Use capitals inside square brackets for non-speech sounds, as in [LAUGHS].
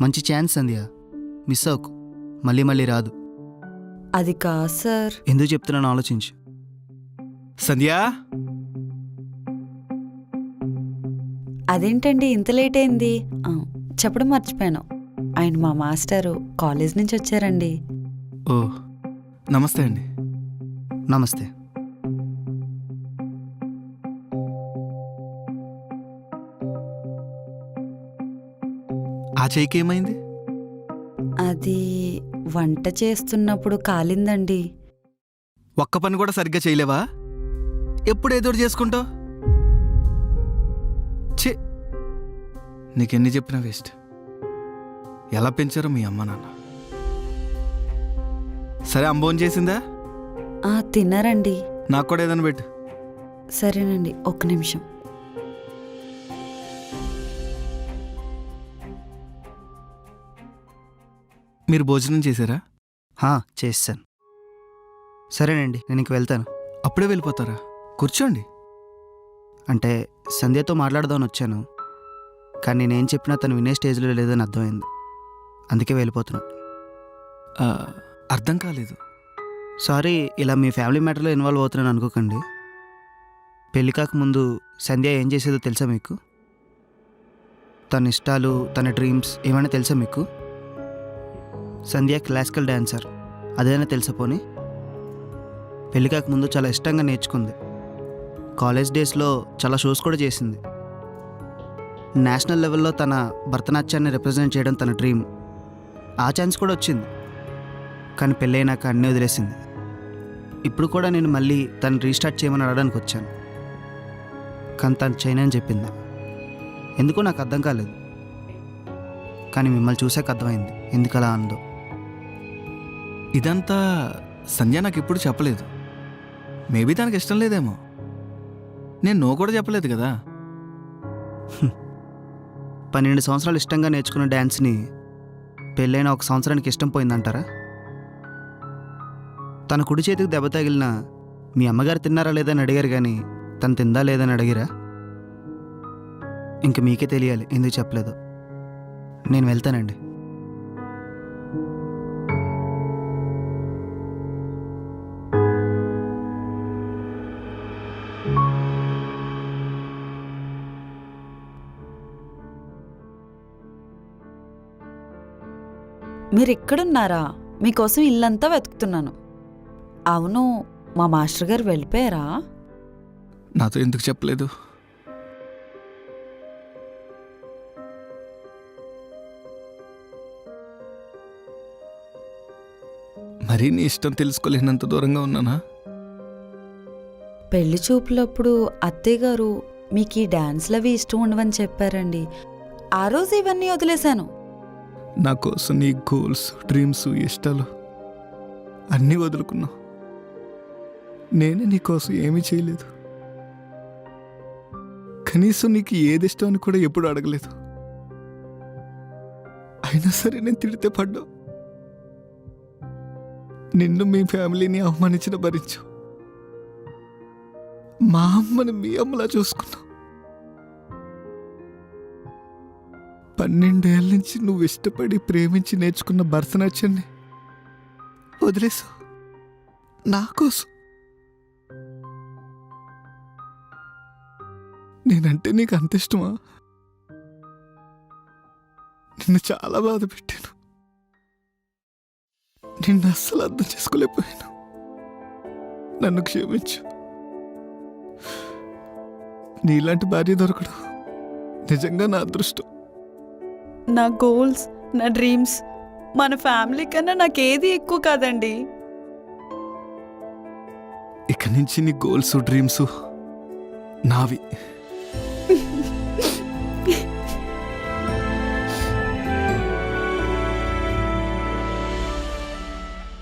మంచి ఛాన్స్ సంధ్య మిస్ అవ్వకు. మళ్ళీ మళ్ళీ రాదు. అది కాదు సార్? ఎందుకు చెప్తున్నాను ఆలోచించు. సంధ్య? అదేంటండి ఇంత లేట్ అయింది? ఆ, చెప్పడం మర్చిపోయాను. ఆయన మా మాస్టరు కాలేజ్ నుంచి వచ్చారండి. ఓ నమస్తే అండి. నమస్తే. ఆ చేయికి ఏమైంది? అది వంట చేస్తున్నప్పుడు కాలిందండి. ఒక్క పని కూడా సరిగ్గా చేయలేవా? ఎప్పుడు ఎదురు చేసుకుంటావు? నీకెన్ని చెప్పినా వేస్ట్. ఎలా పెంచారో మీ అమ్మ నాన్న? సరే అంబోన్ చేసిందా? ఆ తిన్నారండి. నాకు కూడా ఏదైనా పెట్టు. సరేనండి ఒక్క నిమిషం. మీరు భోజనం చేశారా? హా, చేస్తాను. సరేనండి నేను ఇంక వెళ్తాను. అప్పుడే వెళ్ళిపోతారా? కూర్చోండి. అంటే సంధ్యతో మాట్లాడదామని వచ్చాను. కానీ నేనేం చెప్పినా తను వినే స్టేజ్లో లేదని అర్థమైంది. అందుకే వెళ్ళిపోతున్నాను ఆ, అర్థం కాలేదు. సారీ ఇలా మీ ఫ్యామిలీ మ్యాటర్లో ఇన్వాల్వ్ అవుతున్నాను అనుకోకండి. పెళ్ళి కాకముందు సంధ్య ఏం చేసేదో తెలుసా మీకు? తన ఇష్టాలు తన డ్రీమ్స్ ఏమైనా తెలుసా మీకు? సంధ్య క్లాసికల్ డ్యాన్సర్ అదేనా తెలిసిపోని పెళ్ళి కాకముందు చాలా ఇష్టంగా నేర్చుకుంది. కాలేజ్ డేస్లో చాలా షోస్ కూడా చేసింది. నేషనల్ లెవెల్లో తన భరతనాట్యాన్ని రిప్రజెంట్ చేయడం తన డ్రీమ్. ఆ ఛాన్స్ కూడా వచ్చింది. కానీ పెళ్ళైనాక అన్నీ వదిలేసింది. ఇప్పుడు కూడా నేను మళ్ళీ తను రీస్టార్ట్ చేయమని అడగడానికి వచ్చాను. కానీ తను చేయనని చెప్పింది. ఎందుకో నాకు అర్థం కాలేదు. కానీ మిమ్మల్ని చూసాక అర్థమైంది. ఎందుకు అలా అందో ఇదంతా సంధ్య నాకు ఎప్పుడు చెప్పలేదు. మేబీ తనకి ఇష్టం లేదేమో. నేను నో కూడా చెప్పలేదు కదా. పన్నెండు సంవత్సరాలు ఇష్టంగా నేర్చుకున్న డ్యాన్స్ని పెళ్ళైన ఒక సంవత్సరానికి ఇష్టం పోయిందంటారా? తన కుడి చేతికి దెబ్బ తగిలిన మీ అమ్మగారు తిన్నారా లేదని అడిగారు కానీ తను తిందా లేదని అడిగిరా? ఇంక మీకే తెలియాలి ఎందుకు చెప్పలేదు. నేను వెళ్తానండి. మీరు ఎక్కడున్నారా మీకోసం ఇల్లంతా వెతుకుతున్నాను. అవును మా మాస్టర్ గారు వెళ్ళిపోయారా? నాతో ఎందుకు చెప్పలేదు? మరీ నీ ఇష్టం తెలుసుకోలేనంత దూరంగా ఉన్నానా? పెళ్ళి చూపులప్పుడు అత్తయ్య గారు మీకు ఈ డాన్స్లవి ఇష్టం ఉండవని చెప్పారండి. ఆ రోజు ఇవన్నీ వదిలేశాను. నా కోసం నీ గోల్స్ డ్రీమ్స్ ఇష్టాలు అన్నీ వదులుకున్నావు. నేనే నీ కోసం ఏమీ చేయలేదు. కనీసం నీకు ఏది ఇష్టం అని కూడా ఎప్పుడు అడగలేదు. అయినా సరే నేను తిడితే పడ్డావు నిన్ను మీ ఫ్యామిలీని అవమానించిన భరించు. మా అమ్మని మీ అమ్మలా చూసుకున్నావు. పన్నెండేళ్ళ నుంచి నువ్వు ఇష్టపడి ప్రేమించి నేర్చుకున్న భరతనాట్యాన్ని వదిలేసావు. నా కోసం. నేనంటే నీకు అంత ఇష్టమా? నిన్ను చాలా బాధ పెట్టాను. నిన్ను అస్సలు అర్థం చేసుకోలేకపోయాను. నన్ను క్షమించు. నీలాంటి భార్య దొరకడం నిజంగా నా అదృష్టం. నా గోల్స్ నా డ్రీమ్స్ మన ఫ్యామిలీ కన్నా నాకేది ఎక్కువ కాదండి. ఇక నుంచి నీ గోల్స్ డ్రీమ్స్ నావి. [LAUGHS]